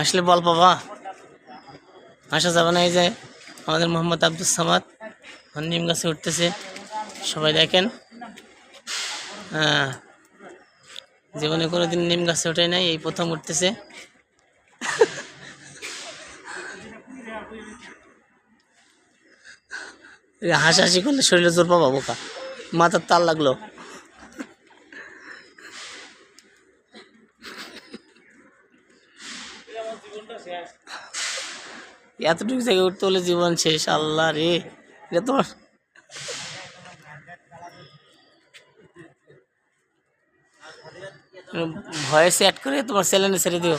আসলে বল পাবা আসা যাবে না, এই যে আমাদের মোহাম্মদ আব্দুল সামাদ নিম গাছে উঠতেছে। সবাই দেখেন। হ্যাঁ জীবনে কোনোদিন নিম গাছে ওঠে নাই, এই প্রথম উঠতেছে। হাসাহাসি করলে শরীরে জোর পাবা বোকা। মাথার তাল লাগল। এতটুকু জায়গায় উঠতে হলে জীবন শেষ, আল্লাহ রে। এটা তোমার ভয়েস অ্যাড করে তোমার চ্যানেলে ছেড়ে দিও।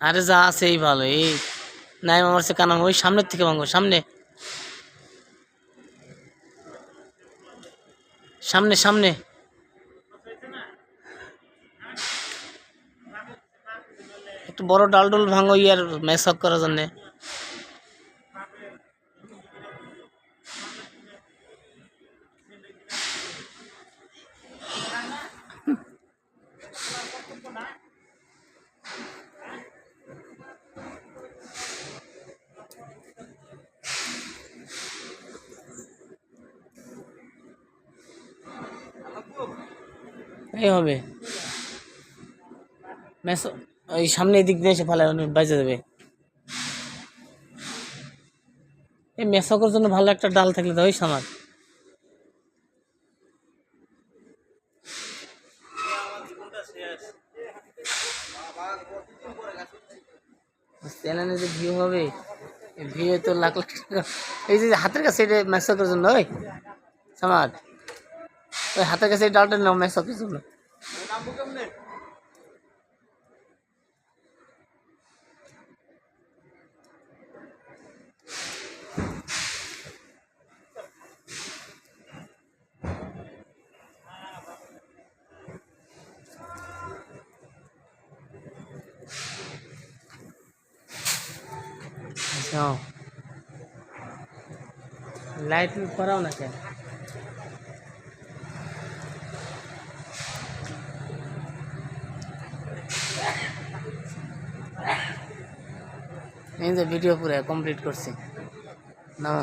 আরে যা আছে এই ভালো, এই নাই আমার সে কানা ওই সামনের থেকে ভাঙো সামনে। সামনে সামনে। একটু বড় ডাল ডুল ভাঙো ইয়ার ম্যাচ করার জন্যে। এই হবে। ওই সামনে দিক দিয়ে এসে ফেলে বাজে দেবে এই মেসকের জন্য ভালো একটা ডাল থাকলে তো সামার চ্যানেলে যে ভিউ হবে ভিউ তো লাখ লাখ টাকা। এই যে হাতের কাছে এটা মেসকের জন্য, ওই। সামাদ। ওই হাতের কাছে এই ডালটা নাও মেসকের জন্য যাও লাইট করাও না এই যে ভিডিও পুরো কমপ্লিট করছি। না।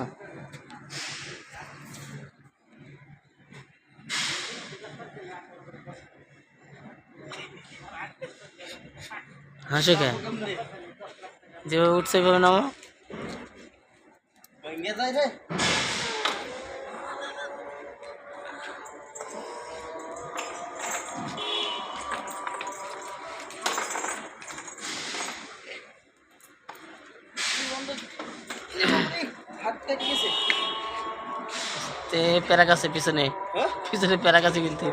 হাসো কে যেভাবে উঠছে এভাবে নামো। তে প্যারাক আছে পিছনে। পিছনে প্যারাক আছে কিন্তু।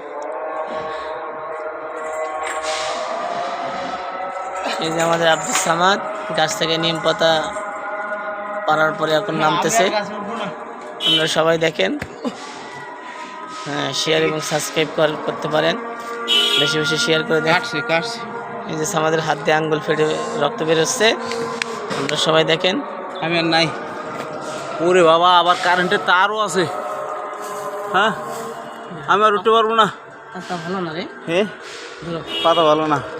এই যে আমাদের আব্দুল সামাদ গাছ থেকে নিম পাতা পাড়ার পরে এখন নামতেছে। আপনারা সবাই দেখেন। হ্যাঁ শেয়ার এবং সাবস্ক্রাইব করতে পারেন। বেশি বেশি শেয়ার করে দেন। এই যে আমাদের হাত দিয়ে আঙ্গুল ফেটে রক্ত বেরোচ্ছে। আপনারা সবাই দেখেন। আমি আর নাই। ওরে বাবা আবার কারেন্টের তারও আছে। হ্যাঁ? আমি আর উঠতে পারব না। ভালো না রে। হ্যাঁ? পাতা ভালো না।